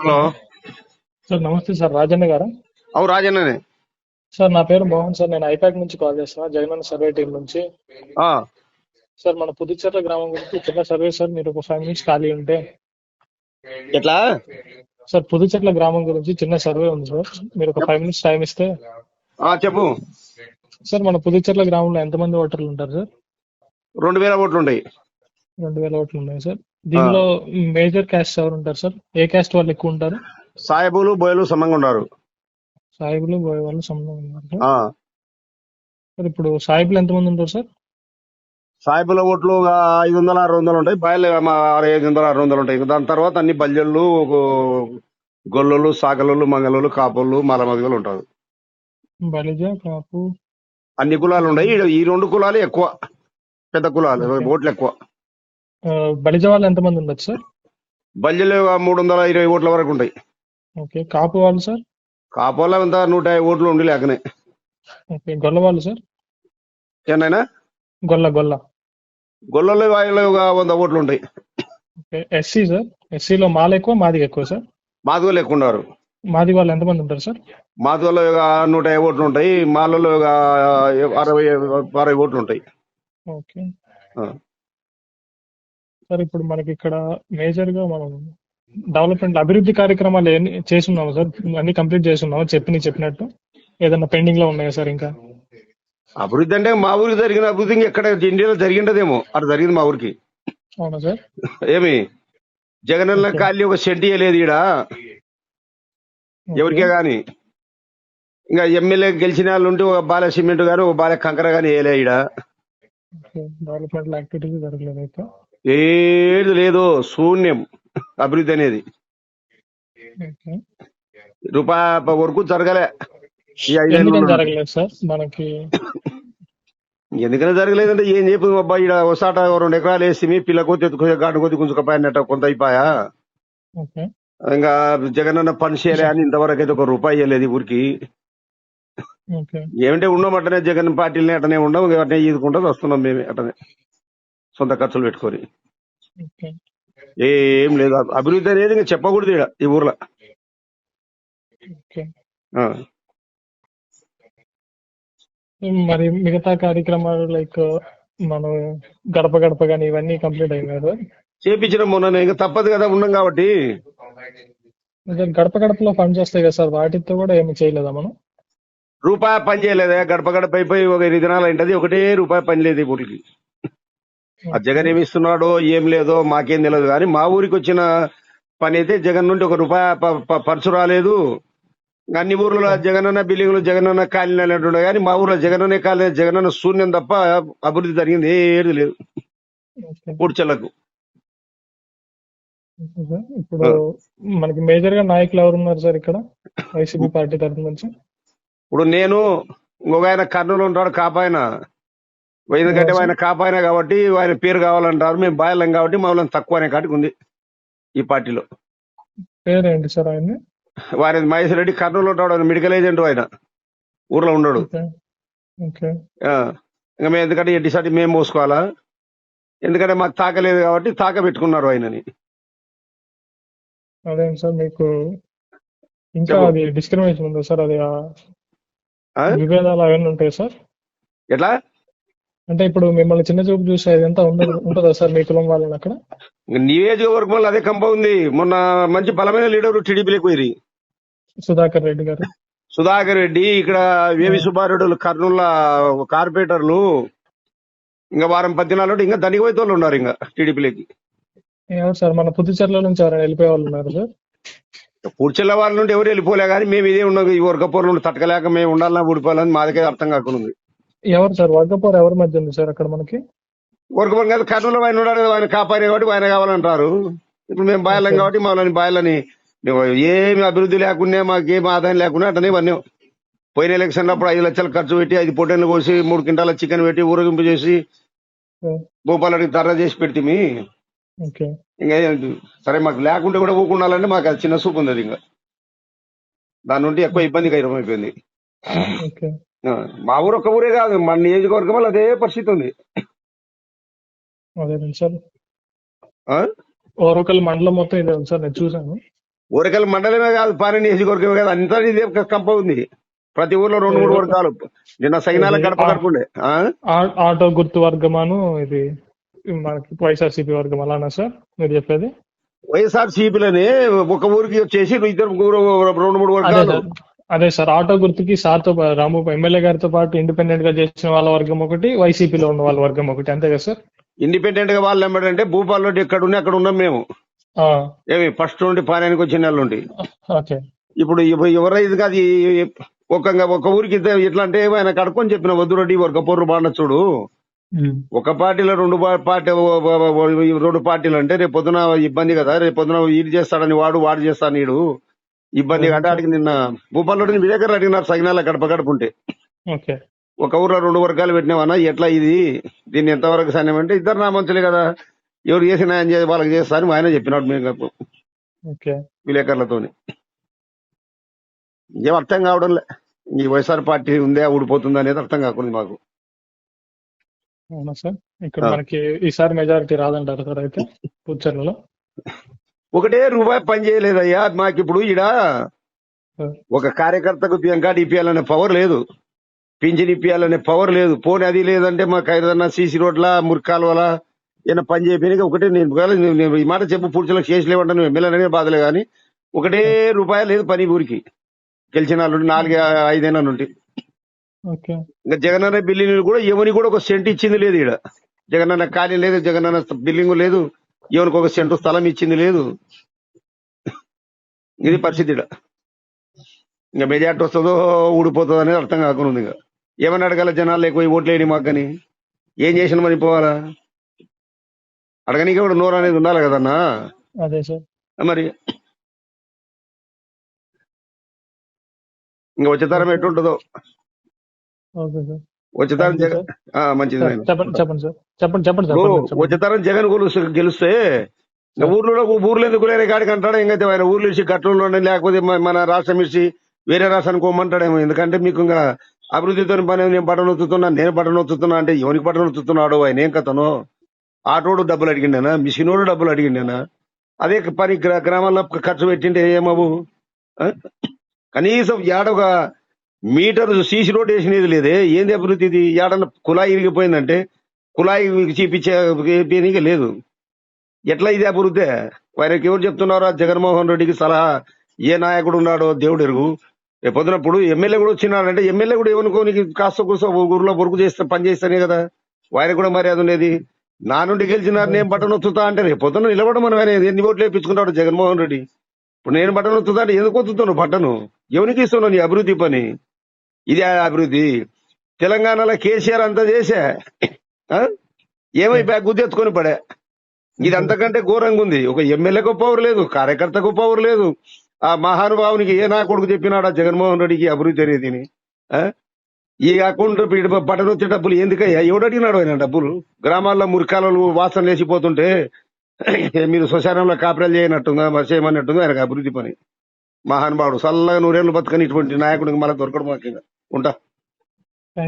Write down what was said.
Hello. Sir నమస్తే sir Rajanna గారా? అవు రాజన్ననే. సార్ నా పేరు మోహన్ సార్ నేను ఐపాక్ నుంచి కాల్ చేస్తున్నా జగనన్న సర్వే టీం నుంచి. ఆ, సార్ మన పుదుచ్చేర్ల గ్రామం గురించి చిన్న సర్వే సార్ మీరు ఒక ఫైవ్ మినిట్స్ ఖాళీ ఉంటే. ఎట్లా? సార్ పుదుచెట్ల గ్రామం గురించి చిన్న సర్వే ఉంది సార్ మీరు ఒక ఫైవ్ మినిట్స్ టైం ఇస్తే. ఆ, చెప్పు. సార్ మన పుదుచెర్ల గ్రామంలో ఎంతమంది ఓటర్లు ఉంటారు సార్? రెండు వేల ఓట్లు ఉంటాయి. రెండు వేల ఓట్లు ఉన్నాయి సార్. దీనిలో మేజర్ క్యాస్ట్ ఎవరు ఉంటారు సార్? ఏ క్యాస్ట్ వాళ్ళు ఎక్కువ ఉంటారు? సాయబులు బోయలు సమంగా ఉన్నారు. సాయిబులు బోయే వాళ్ళు సంబంధం ఉన్నారు సార్. ఇప్పుడు సాయిబులు ఎంతమంది ఉంటారు సార్? సాయబుల ఓట్లు ఒక ఐదు వందల ఆరు వందలు ఉంటాయి. బాయలు ఆరు ఐదు వందల ఆరు వందలు ఉంటాయి. దాని తర్వాత అన్ని బల్జళ్ళు గొల్లలు సాకలు మంగళలు కాపులు మలమదిగలు ఉంటారు. బలిజ కాపు. అన్ని కులాలు ఉన్నాయి ఈ- రెండు కులాలు ఎక్కువ. పెద్ద కులాలు ఓట్లు ఎక్కువ బలిజ వాళ్ళు ఎంతమంది ఉండొచ్చు సార్? బల్జలు మూడు వందల ఇరవై ఓట్ల వరకు ఉంటాయి. ఓకే కాపు వాళ్ళు సార్? కాపుల అంతా నూట యాభై ఓట్లు ఉండి లేకనే. ఓకే గొల్ల వాళ్ళు సార్? ఏనైనా గొల్ల గొల్ల. గొల్లలు వాళ్ళు ఒక వంద ఓట్లు ఉంటాయి. Okay SC sir? ఎస్సీలో మాల ఎక్కువ మాది ఎక్కువ సార్? మాదిగోళ్ళు ఎక్కువ ఉన్నారు. మాది వాళ్ళు ఎంతమంది ఉంటారు సార్? మాదిగోళ్ళు ఒక నూట యాభై ఓట్లు ఉంటాయి. మాలలో ఒక అరవై అరవై ఓట్లు ఉంటాయి. ఓకే. సార్ ఇప్పుడు మనకి ఇక్కడ మేజర్గా మనం డెవలప్మెంట్ అభివృద్ధి కార్యక్రమాలు చేస్తున్నాము సార్? అన్ని కంప్లీట్ చేస్తున్నాము చెప్పి చెప్పినట్టు? ఏదన్నా పెండింగ్లో ఉన్నాయా సార్ ఇంకా? అభివృద్ధి అంటే మా ఊరికి జరిగిన అభివృద్ధి ఎక్కడ ఇండియాలో జరిగిండదేమో. అటు జరిగింది మా ఊరికి. అవునా సార్? ఏమి? జగనన్న ఓకే. ఖాళీ ఒక సెంటి లేదు ఈడ? ఎవరికే గాని? ఇంకా ఎమ్మెల్యే గెలిచిన వాళ్ళు ఉంటే ఒక బాల సిమెంట్ గాని ఒక బాల కంకర గాని వేయలే ఈడ. డెవలప్మెంట్ యాక్టివిటీస్ జరగలేదు అయితే. ఏది లేదు శూన్యం అభివృద్ధి అనేది. రూపాయి వరకు జరగలే. ఈ ఐదేళ్ళు ఎందుకని జరగలేదు సార్ మనకి? ఎందుకని జరగలేదంటే ఏం చెప్పు అబ్బాయి ఈడ ఒకసాట రెండు ఎకరాలు వేసి మీ పిల్ల కొద్ది ఎత్తుకునే గాడు కొద్ది గుంజుకపోయినట్ట కొంత అయిపోయా? ఇంకా జగనన్న పని చేయలే అని ఇంతవరకు అయితే ఒక రూపాయి ఇవ్వలేదు ఊరికి. ఏమంటే ఉండమంటేనే జగన్ పార్టీలని అటనే ఉండవు అటనే ఈదుకుంటూ వస్తున్నాం మేమే అటనే సొంత ఖర్చులు పెట్టుకొని. ఏం లేదు. అభివృద్ధి అనేది ఇంకా చెప్పకూడదు ఈడ ఈ ఊర్లో. మరి మిగతా కార్యక్రమాలు లైక్ మనం గడప గడప కానీ ఇవన్నీ కంప్లీట్ అయినాయి సార్ చేపించడం మొన్న ఇంకా తప్పదు కదా ఉన్నాం కాబట్టి. గడప గడపలో ఫండ్స్ వస్తాయి కదా సార్? వాటితో కూడా ఏమి చేయలేదా మనం? రూపాయి పని చేయలేదా. గడప గడప అయిపోయి ఒక ఎనిమిది దినాలు అయింటది. ఒకటే రూపాయి పని లేదు ఈ ఆ జగన్ ఏమి ఇస్తున్నాడో ఏం లేదో మాకేం తెలియదు కానీ మా ఊరికి వచ్చిన పని అయితే జగన్ నుండి ఒక రూపాయి పర్సు రాలేదు. అన్ని ఊర్లలో జగనన్న బిల్డింగ్లు జగనన్న కాలనీ అనేటువంటి కానీ మా ఊర్లో జగనన్న కాలనీ జగనన్న శూన్యం తప్ప అభివృద్ధి జరిగింది ఏది లేదు. పూడ్చలకు. ఇప్పుడు మనకి మేజర్గా నాయకులు ఎవరు ఉన్నారు సార్ ఇక్కడ? వైసీపీ పార్టీ తరఫు నుంచి? ఇప్పుడు నేను ఇంకొక ఆయన కర్నూలు ఉంటాడు కాపాయన ఎందుకంటే ఆయన కాపాయన కాబట్టి ఆయన పేరు కావాలంటారు. మేము బాయలం కాబట్టి మమ్మల్ని తక్కువ అనే కాటికి ఉంది ఈ పార్టీలో. పేరేంటి సార్ ఆయన్ని? వారి మహేష్ రెడ్డి కర్నూలు ఉంటాడు. ఆయన మెడికల్ ఏజెంట్ ఆయన. ఊర్లో ఉన్నాడు ఇంకా మేము ఎందుకంటే ఎడ్డిసాటి మేము మోసుకోవాలా? ఎందుకంటే మాకు తాకలేదు కాబట్టి తాక పెట్టుకున్నారు ఆయనని. అదేంటి సార్ మీకు ఇంకా. అది డిస్క్రిమినేషన్ ఉందా సార్? అది? విభేదాలు అవన్నీ ఉంటాయి సార్? ఎట్లా? అంటే ఇప్పుడు మిమ్మల్ని చిన్న చూపు చూసే ఉండదు ఉంటుందా సార్ మీ కులం వాళ్ళని అక్కడ? నియోజకవర్గంలో అదే కంప ఉంది. మొన్న మంచి బలమైన లీడర్ టీడీపీలోకి పోయి సుధాకర్ రెడ్డి గారు. సుధాకర్ రెడ్డి ఇక్కడ వేవి సుబ్బారెడ్డి కర్నూలు కార్పొరేటర్లు ఇంకా వారం పద్దినాలు ఇంకా ధనిక వాళ్ళు ఉన్నారు ఇంకా టీడీపీలోకి సార్? మన పుదుచెర్ల నుంచి ఎవరైనా వెళ్ళిపోయే వాళ్ళు ఉన్నారు సార్? పూడ్చెల్ల వాళ్ళ నుండి ఎవరు వెళ్ళిపోలే కానీ మేము ఇదే ఉన్నాం. ఈ వర్గపూర్ నుండి తట్టకలేక మేము ఉండాలన్నా ఊడిపోవాలని మాదకే అర్థం కాకుండా ఎవరు సార్? వర్గపోర్ ఎవరి మధ్య ఉంది సార్ అక్కడ మనకి? వర్గపూర్ కాదు కర్నూలు ఆయన ఉన్నాడు కదా, ఆయన కాపాడే కాబట్టి ఆయన కావాలంటారు. ఇప్పుడు మేము బాయలం. కాబట్టి మమ్మల్ని బాయలని ఏమి అభివృద్ధి లేకుండా మాకేం ఆదాయం లేకుండా అటనే ఇవన్నీ. పోయిన ఎలక్షన్ అప్పుడు ఐదు లక్షలు ఖర్చు పెట్టి ఐదు పొట్టెలు కోసి మూడు క్వింటాల చికెన్ పెట్టి ఊరేగింపు చేసి. భూపాలకి ధర చేసి పెడితే ఇంకా? సరే మాకు లేకుంటే కూడా ఊకుండాలంటే మాకు అది చిన్న సూపు ఉంది అది ఇంకా. దాని నుండి ఎక్కువ ఇబ్బంది కైరం అయిపోయింది. మా ఊరు ఒక్క ఊరే కాదు మన నియోజకవర్గంలో అదే పరిస్థితి ఉంది. అదేనండి సార్? ఓరకల్ మండలం మొత్తం ఇదే ఉంది సార్ నేను చూసాను ఊరకల్ మండలమే కాదు పాని నియోజకవర్గమే కాదు అంతా ఇదే కంప ఉంది. ప్రతి ఊర్లో రెండు మూడు వర్గాలు. నిన్న సైనాల గడప గడపండే ఆటో గుర్తు వర్గమాను ఇది మనకి వైఎస్ఆర్సీపీ వర్గం అలానా సార్ మీరు చెప్పేది? వైఎస్ఆర్ సిపిలని ఒక ఊరికి వచ్చేసి ఇద్దరు రెండు మూడు అదే వర్గాలు. అదే సార్ ఆటో గుర్తుకి సార్తో రాము ఎమ్మెల్యే గారితో పాటు ఇండిపెండెంట్గా చేసిన వాళ్ళ వర్గం ఒకటి వైసీపీలో ఉన్న వాళ్ళ వర్గం ఒకటి. అంతే కదా సార్? ఇండిపెండెంట్గా వాళ్ళు ఏమంటే భూపాల్ రెడ్డి ఎక్కడ ఉన్నా అక్కడ ఉన్నాం మేము. ఏమి ఫస్ట్ నుండి పానానికి వచ్చిన నెల నుండి. ఇప్పుడు ఇప్పు- ఎవరైతే ఈ- ఒక ఒక ఊరికి ఎట్లా అంటే ఆయన కడుక్కొని చెప్పిన వద్దు రెడ్డి ఒక పొర్రు చూడు. ఒక పార్టీలో రెండు పార్టీ రెండు పార్టీలు అంటే రేపు పొద్దున ఇబ్బంది కదా రేపు పొద్దున ఈడు చేస్తాడని వాడు వాడు చేస్తాను ఈడు ఇబ్బంది అంటే అడిగి నిన్న భూపాల్లోని విలేకరు అడిగినారు సగినాల గడప గడప ఉంటే ఓకే. ఒక ఊర్లో రెండు వర్గాలు పెట్టినామన్నా ఎట్లా ఇది? దీన్ని ఎంతవరకు సాధ్యం అంటే ఇద్దరు నా మంచులే కదా. ఎవరు చేసి న్యాయం చేసి వాళ్ళకి చేస్తా అని ఆయన చెప్పినాడు మేము ఓకే. విలేకరులతోని. ఏం అర్థం కావడం లే. ఈ వైఎస్ఆర్ పార్టీ ఉందే ఊడిపోతుంది అనేది అర్థం కాకుండా మాకు. అవునా సార్? ఇక్కడ. మనకి ఈసారి మెజారిటీ రాదంటారు సార్ అయితే పుచ్చర్లలో ఒకటే రూపాయి పని చేయలేదయ్యా. మాకు ఇప్పుడు ఈడ ఒక కార్యకర్తకు బియ్యంకాడు ఇప్పియాలనే పవర్ లేదు. పింఛన్ ఇప్పియాలనే పవర్ లేదు. పోనీ అది లేదంటే మాకు ఏదన్నా సీసీ రోడ్ల మురికాలువల ఏదైనా పని చేయడానికి ఒకటే నేను ఈ మాట చెప్పు పురుషులకు చేసి లేవంటే నువ్వు ఎమ్మెల్యేనే బాధలే కానీ ఒకటే రూపాయి లేదు పని ఊరికి. గెలిచిన వాళ్ళు నాలుగు ఐదేళ్ళ నుండి. ఇంకా జగనన్న బిల్డింగ్ కూడా ఎవరికి కూడా ఒక సెంట్ ఇచ్చింది లేదు ఇక్కడ జగనన్న ఖాళీ లేదు జగనన్న బిల్డింగ్ లేదు. ఎవరికి ఒక సెంటు స్థలం ఇచ్చింది లేదు. ఇది పరిస్థితి. ఇంకా మెజార్టీ వస్తుందో ఊడిపోతుందో అనేది అర్థం కాకుండా ఉంది ఇక. ఏమని అడగాల జనాలు ఎక్కువ ఓట్లు వేయని మాకు కానీ ఏం చేసిన మరి పోవాలా? అడగనీకి కూడా నోరు అనేది ఉండాలి కదన్నా? అదే సార్. మరి ఇంకా వచ్చే తరం ఎట్టుంటుందో ఓకే సార్. వచ్చే తరం థాంక్యూ జగన్ మంచిది. చెప్పండి చెప్పండి సార్. చెప్పండి చెప్పండి సార్ ఇప్పుడు చెప్పండి, చెప్పండి. వచ్చే తరం జగన్ గెలుస్తే గెలిస్తే ఊర్లో ఊర్లో ఎందుకు లేని కాడికి అంటాడు ఇంకా ఆయన ఊర్లు ఇచ్చి గట్లలో ఉండండి, లేకపోతే మన రాష్ట్రం ఇచ్చి వేరే రాష్ట్రానికి పోమంటాడేమో. ఎందుకంటే మీకు ఇంకా అభివృద్ధితో పని నేను బటన్ ఒత్తుతున్నా నేను బటన్ ఒత్తుతున్నా అంటే ఎవరికి బటన్ ఒత్తుతున్నాడు ఆయన ఏం కథనో? ఆటోడు డబ్బులు అడిగిండేనా? మిషనోడు డబ్బులు అడిగిండేనా? అదే పని గ్రా- గ్రామాల్లో ఖర్చు పెట్టింటే ఏమవు? కనీసం ఏడ ఒక మీటర్ సీసీ రోడ్ వేసినది లేదే. ఏంది అభివృద్ధి ఇది? ఏడన్నా కుళాయి ఇరిగిపోయిందంటే కుళాయి చూపించే లేదు. ఎట్లా ఇది అభివృద్ధి? వారికి ఎవరు చెప్తున్నారో? జగన్మోహన్ రెడ్డికి సలహా. ఏ నాయకుడు ఉన్నాడో దేవుడు ఎరుగు. రేపు పొద్దునప్పుడు ఎమ్మెల్యే కూడా వచ్చినాడంటే ఎమ్మెల్యే కూడా ఏమనుకోనికి కాస్త కూర్చో ఊర్లో పొరుగు చేస్తే పని చేస్తానే కదా. వారికి కూడా మర్యాద ఉండేది. నా నుండి గెలిచినారు నేను బటన్ ఒత్తుతా అంటే రేపు పొద్దున నిలబడడం మనం ఆయన ఎన్ని ఓట్లు వేయించుకున్నాడు జగన్మోహన్ రెడ్డి? ఇప్పుడు నేను బటన్ ఒత్తుతా అంటే ఎందుకు ఒత్తుతున్నావు బటను? ఎవరికి ఇస్తున్నావు నీ అభివృద్ధి పని? ఇది అభివృద్ధి. తెలంగాణలో కేసీఆర్ అంతా చేసా? ఏమైపోయా గుద్దెత్తుకొని పడే. ఇది అంతకంటే ఘోరంగా ఉంది. ఒక ఎమ్మెల్యేకు పవర్ లేదు కార్యకర్తకు పవర్ లేదు. ఆ మహానుభావునికి ఏ నా కొడుకు చెప్పినాడా జగన్మోహన్ రెడ్డికి అభివృద్ధి అనేది? ఈ అకౌంట్ బటన్ వచ్చే డబ్బులు ఎందుకయ్యా? ఎవడు అడిగినాడు ఆయన డబ్బులు? గ్రామాల్లో మురికాలలో వాసన లేచిపోతుంటే మీరు శ్మశానంలో కాపురాలు చేయనట్టుందా మరి చేయమన్నట్టుందా ఆయనకు అభివృద్ధి పని. మహానుభావుడు చల్లగా నూరేళ్ళు బతకని ఇటువంటి నాయకుడికి మళ్ళీ దొరకడం మాకు ఇంకా. ఉంటా